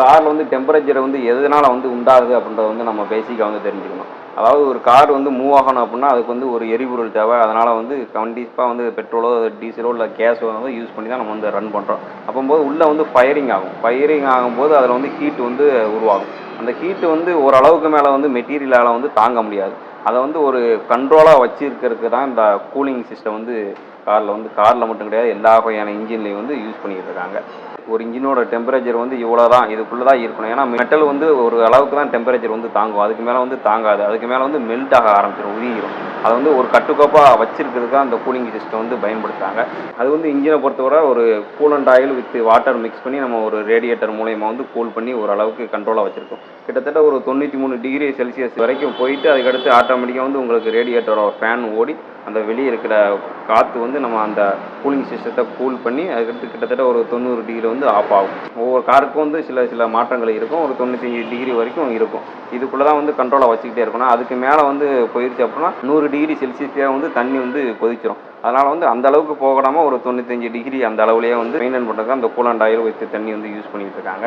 காரில் வந்து டெம்பரேச்சர் வந்து எதனால் வந்து உண்டாகுது அப்படின்றத வந்து நம்ம பேசிக்காக வந்து தெரிஞ்சுக்கணும். அதாவது ஒரு கார் வந்து மூவ் ஆகணும் அப்படின்னா அதுக்கு வந்து ஒரு எரிபொருள் தேவை. அதனால் வந்து கண்டிப்பாக வந்து பெட்ரோலோ டீசலோ இல்லை கேஸோ வந்து யூஸ் பண்ணி தான் நம்ம வந்து ரன் பண்ணுறோம் அப்போம்போது உள்ளே வந்து ஃபயரிங் ஆகும். ஃபயரிங் ஆகும்போது அதில் வந்து ஹீட் வந்து உருவாகும். அந்த ஹீட்டு வந்து ஓரளவுக்கு மேலே வந்து மெட்டீரியலால் வந்து தாங்க முடியாது. அதை வந்து ஒரு கண்ட்ரோலாக வச்சுருக்கிறதுக்கு தான் இந்த கூலிங் சிஸ்டம் வந்து காரில் வந்து காரில் மட்டும் கிடையாது எல்லா வகையான இன்ஜின்லையும் வந்து யூஸ் பண்ணிட்டு இருக்காங்க. ஒரு இன்ஜினோட டெம்பரேச்சர் வந்து இவ்வளோ தான் இதுக்குள்ளே தான் இருக்கணும். ஏன்னா மெட்டல் வந்து ஒரு அளவுக்கு தான் டெம்பரேச்சர் வந்து தாங்கும். அதுக்கு மேலே வந்து தாங்காது. அதுக்கு மேலே வந்து மெல்ட் ஆக ஆரம்பிச்சிடும் உருகிடும் அதை வந்து ஒரு கட்டுக்கோப்பாக வச்சிருக்கிறதுக்கு அந்த கூலிங் சிஸ்டம் வந்து பயன்படுத்துகிறாங்க அது வந்து இன்ஜினை பொறுத்தவரை ஒரு coolant oil with water mix பண்ணி நம்ம ஒரு ரேடியேட்டர் மூலயமா வந்து கூல் பண்ணி ஓரளவுக்கு கண்ட்ரோலாக வச்சுருக்கோம். கிட்டத்தட்ட ஒரு தொண்ணூற்றி மூணு டிகிரி செல்சியஸ் வரைக்கும் போயிட்டு அதுக்கடுத்து ஆட்டோமேட்டிக்காக வந்து உங்களுக்கு ரேடியேட்டரோட ஃபேன் ஓடி அந்த வெளியே இருக்கிற காற்று வந்து நம்ம அந்த கூலிங் சிஸ்டத்தை கூல் பண்ணி அதுக்கடுத்து கிட்டத்தட்ட ஒரு தொண்ணூறு டிகிரி வந்து ஆஃப் ஆகும். ஒவ்வொரு காருக்கும் வந்து சில சில மாற்றங்கள் இருக்கும். ஒரு தொண்ணூத்தஞ்சு டிகிரி வரைக்கும் இருக்கும். இதுக்குள்ளே தான் வந்து கண்ட்ரோலாக வச்சுக்கிட்டே இருக்கணும். அதுக்கு மேலே வந்து போயிருச்சு அப்படின்னா நூறு டிகிரி செல்சியஸே வந்து தண்ணி வந்து கொதிச்சிடும் அதனால் வந்து அந்த அளவுக்கு போகாமல் ஒரு தொண்ணூத்தஞ்சு டிகிரி அந்த அளவுலேயே வந்து மெயின்டைன் பண்ணுறதுக்கு அந்த கூலண்ட் ஆயில் வைத்து தண்ணி வந்து யூஸ் பண்ணிகிட்டு இருக்காங்க.